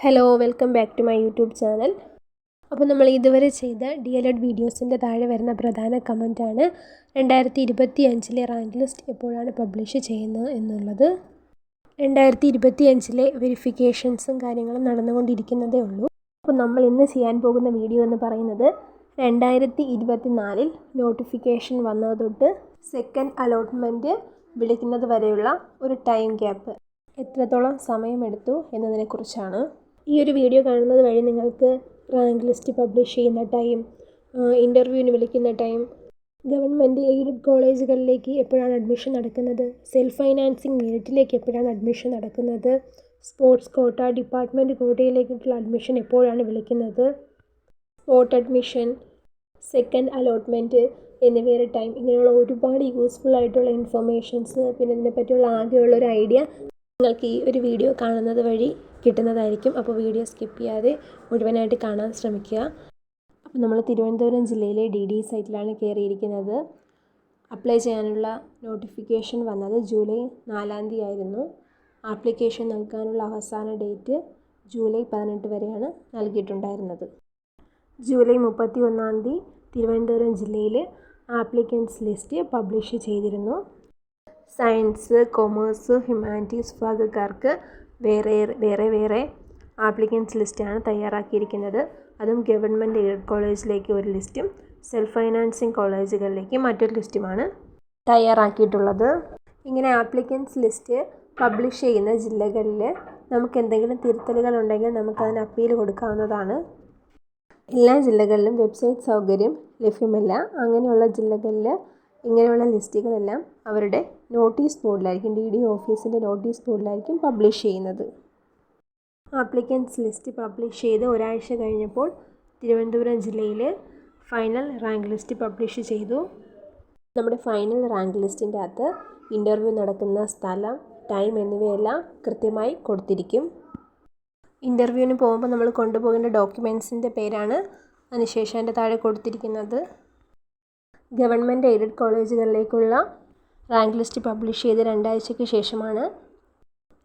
Hello welcome back to my YouTube channel അപ്പോൾ നമ്മൾ ഇതുവരെ ചെയ്ത ഡി എൽ എഡ് വീഡിയോസിന്റെ താഴെ വരുന്ന പ്രധാന കമന്റാണ് രണ്ടായിരത്തി ഇരുപത്തി അഞ്ചിലെ റാങ്ക് ലിസ്റ്റ് എപ്പോഴാണ് പബ്ലിഷ് ചെയ്യുന്നത് എന്നുള്ളത്. രണ്ടായിരത്തി ഇരുപത്തി അഞ്ചിലെ വെരിഫിക്കേഷൻസും കാര്യങ്ങളും നടന്നുകൊണ്ടിരിക്കുന്നതേ ഉള്ളൂ. അപ്പോൾ നമ്മൾ ഇന്ന് ചെയ്യാൻ പോകുന്ന വീഡിയോ എന്ന് പറയുന്നത് രണ്ടായിരത്തി ഇരുപത്തി നാലിൽ നോട്ടിഫിക്കേഷൻ വന്നത് തൊട്ട് സെക്കൻഡ് അലോട്ട്മെന്റ് വിളിക്കുന്നത് വരെയുള്ള ഒരു ടൈം ഗ്യാപ്പ് എത്രത്തോളം സമയമെടുത്തു എന്നതിനെക്കുറിച്ചാണ്. ഈ ഒരു വീഡിയോ കാണുന്നത് വഴി നിങ്ങൾക്ക് റാങ്ക് ലിസ്റ്റ് പബ്ലിഷ് ചെയ്യുന്ന ടൈം ഇന്റർവ്യൂവിന് വിളിക്കുന്ന ടൈം ഗവൺമെന്റ് എയ്ഡഡ് കോളേജുകളിലേക്ക് എപ്പോഴാണ് അഡ്മിഷൻ നടക്കുന്നത് സെൽഫ് ഫൈനാൻസിങ് മെറിറ്റിലേക്ക് എപ്പോഴാണ് അഡ്മിഷൻ നടക്കുന്നത് സ്പോർട്സ് കോട്ട ഡിപ്പാർട്ട്മെന്റ് കോട്ടയിലേക്കുള്ള അഡ്മിഷൻ എപ്പോഴാണ് വിളിക്കുന്നത് സ്പോട്ട് അഡ്മിഷൻ സെക്കൻഡ് അലോട്ട്മെന്റ് എന്നിവയുടെ ടൈം ഇങ്ങനെയുള്ള ഒരുപാട് യൂസ്ഫുൾ ആയിട്ടുള്ള ഇൻഫർമേഷൻസ് പിന്നെ ഇതിനെപ്പറ്റിയുള്ള ആകെയുള്ള ഒരു ഐഡിയ നിങ്ങൾക്ക് ഈ ഒരു വീഡിയോ കാണുന്നത് വഴി കിട്ടുന്നതായിരിക്കും. അപ്പോൾ വീഡിയോ സ്കിപ്പ് ചെയ്യാതെ മുഴുവനായിട്ട് കാണാൻ ശ്രമിക്കുക. അപ്പോൾ നമ്മൾ തിരുവനന്തപുരം ജില്ലയിലെ ഡി ഡി സൈറ്റിലാണ് കയറിയിരിക്കുന്നത് അപ്ലൈ ചെയ്യാനുള്ള നോട്ടിഫിക്കേഷൻ വന്നത് ജൂലൈ നാലാം തീയതി ആയിരുന്നു ആപ്ലിക്കേഷൻ നൽകാനുള്ള അവസാന ഡേറ്റ് ജൂലൈ പതിനെട്ട് വരെയാണ് നൽകിയിട്ടുണ്ടായിരുന്നത്. ജൂലൈ മുപ്പത്തി ഒന്നാം തീയതി തിരുവനന്തപുരം ജില്ലയിൽ ആപ്ലിക്കൻസ് ലിസ്റ്റ് പബ്ലിഷ് ചെയ്തിരുന്നു. സയൻസ് കൊമേഴ്സ് ഹ്യൂമാനിറ്റീസ് വിഭാഗക്കാർക്ക് വേറെ വേറെ വേറെ ആപ്ലിക്കൻസ് ലിസ്റ്റാണ് തയ്യാറാക്കിയിരിക്കുന്നത്. അതും ഗവൺമെന്റ് എയ്ഡഡ് കോളേജിലേക്ക് ഒരു ലിസ്റ്റും സെൽഫ് ഫൈനാൻസിങ് കോളേജുകളിലേക്ക് മറ്റൊരു ലിസ്റ്റുമാണ് തയ്യാറാക്കിയിട്ടുള്ളത്. ഇങ്ങനെ ആപ്ലിക്കൻസ് ലിസ്റ്റ് പബ്ലിഷ് ചെയ്യുന്ന ജില്ലകളിൽ നമുക്ക് എന്തെങ്കിലും തിരുത്തലുകൾ ഉണ്ടെങ്കിൽ നമുക്ക് അതിന് അപ്പീൽ കൊടുക്കാവുന്നതാണ്. എല്ലാ ജില്ലകളിലും വെബ്സൈറ്റ് സൗകര്യം ലഭ്യമല്ല. അങ്ങനെയുള്ള ജില്ലകളിൽ ഇങ്ങനെയുള്ള ലിസ്റ്റുകളെല്ലാം അവരുടെ നോട്ടീസ് ബോർഡിലായിരിക്കും ഡി ഡി ഓഫീസിന്റെ നോട്ടീസ് ബോർഡിലായിരിക്കും പബ്ലിഷ് ചെയ്യുന്നത്. ആപ്ലിക്കൻസ് ലിസ്റ്റ് പബ്ലിഷ് ചെയ്ത് ഒരാഴ്ച കഴിഞ്ഞപ്പോൾ തിരുവനന്തപുരം ജില്ലയിൽ ഫൈനൽ റാങ്ക് ലിസ്റ്റ് പബ്ലിഷ് ചെയ്തു. നമ്മുടെ ഫൈനൽ റാങ്ക് ലിസ്റ്റിന്റെ അകത്ത് ഇന്റർവ്യൂ നടക്കുന്ന സ്ഥലം ടൈം എന്നിവയെല്ലാം കൃത്യമായി കൊടുത്തിരിക്കും. ഇന്റർവ്യൂവിന് പോകുമ്പോൾ നമ്മൾ കൊണ്ടുപോകേണ്ട ഡോക്യുമെൻസിന്റെ പേരാണ് അതിനുശേഷം അതിന്റെ താഴെ കൊടുത്തിരിക്കുന്നത്. ഗവൺമെന്റ് എയ്ഡഡ് കോളേജുകളിലേക്കുള്ള റാങ്ക് ലിസ്റ്റ് പബ്ലിഷ് ചെയ്ത് രണ്ടാഴ്ചയ്ക്ക് ശേഷമാണ്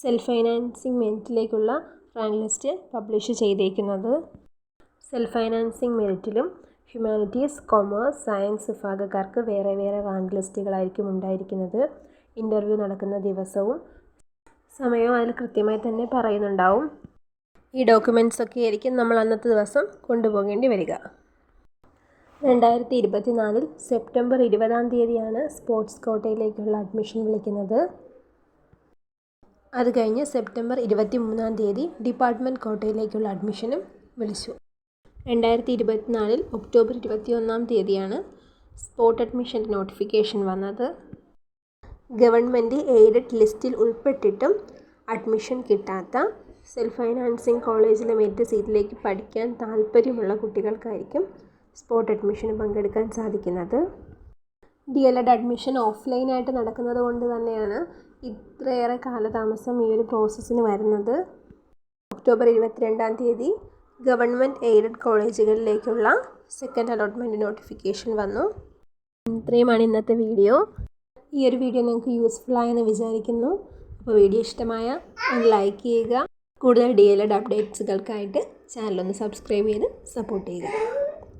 സെൽഫ് ഫൈനാൻസിങ് മെറിറ്റിലേക്കുള്ള റാങ്ക് ലിസ്റ്റ് പബ്ലിഷ് ചെയ്തേക്കുന്നത്. സെൽഫ് ഫൈനാൻസിങ് മെറിറ്റിലും ഹ്യൂമാനിറ്റീസ് കൊമേഴ്സ് സയൻസ് വിഭാഗക്കാർക്ക് വേറെ വേറെ റാങ്ക് ലിസ്റ്റുകളായിരിക്കും ഉണ്ടായിരിക്കുന്നത്. ഇന്റർവ്യൂ നടക്കുന്ന ദിവസവും സമയവും അതിൽ കൃത്യമായി തന്നെ പറയുന്നുണ്ടാവും. ഈ ഡോക്യുമെന്റ്സ് ഒക്കെ ആയിരിക്കും നമ്മൾ അന്നത്തെ ദിവസം കൊണ്ടുപോകേണ്ടി വരിക. രണ്ടായിരത്തി ഇരുപത്തി നാലിൽ സെപ്റ്റംബർ ഇരുപതാം തീയതിയാണ് സ്പോർട്സ് കോട്ടയിലേക്കുള്ള അഡ്മിഷൻ വിളിക്കുന്നത്. അത് കഴിഞ്ഞ് സെപ്റ്റംബർ ഇരുപത്തി മൂന്നാം തീയതി ഡിപ്പാർട്ട്മെന്റ് കോട്ടയിലേക്കുള്ള അഡ്മിഷനും വിളിച്ചു. രണ്ടായിരത്തി ഇരുപത്തിനാലിൽ ഒക്ടോബർ ഇരുപത്തി ഒന്നാം തീയതിയാണ് സ്പോട്ട് അഡ്മിഷൻ നോട്ടിഫിക്കേഷൻ വന്നത്. ഗവൺമെന്റ് എയ്ഡഡ് ലിസ്റ്റിൽ ഉൾപ്പെട്ടിട്ടും അഡ്മിഷൻ കിട്ടാത്ത സെൽഫ് ഫൈനാൻസിങ് കോളേജിലെ മെറിറ്റ് സീറ്റിലേക്ക് പഠിക്കാൻ താല്പര്യമുള്ള കുട്ടികൾക്കായിരിക്കും സ്പോട്ട് അഡ്മിഷന് പങ്കെടുക്കാൻ സാധിക്കുന്നത്. ഡി എൽ എഡ് അഡ്മിഷൻ ഓഫ്ലൈനായിട്ട് നടക്കുന്നത് കൊണ്ട് തന്നെയാണ് ഇത്രയേറെ കാലതാമസം ഈ ഒരു പ്രോസസ്സിന് വരുന്നത്. ഒക്ടോബർ ഇരുപത്തിരണ്ടാം തീയതി ഗവൺമെന്റ് എയ്ഡഡ് കോളേജുകളിലേക്കുള്ള സെക്കൻഡ് അലോട്ട്മെന്റ് നോട്ടിഫിക്കേഷൻ വന്നു. ഇത്രയുമാണ് ഇന്നത്തെ വീഡിയോ. ഈ ഒരു വീഡിയോ നിങ്ങൾക്ക് യൂസ്ഫുൾ ആയെന്ന് വിചാരിക്കുന്നു. അപ്പോൾ വീഡിയോ ഇഷ്ടമായ ഒന്ന് ലൈക്ക് ചെയ്യുക. കൂടുതൽ ഡി എൽ എഡ് അപ്ഡേറ്റ്സുകൾക്കായിട്ട് ചാനലൊന്ന് സബ്സ്ക്രൈബ് ചെയ്ത് സപ്പോർട്ട് ചെയ്യുക.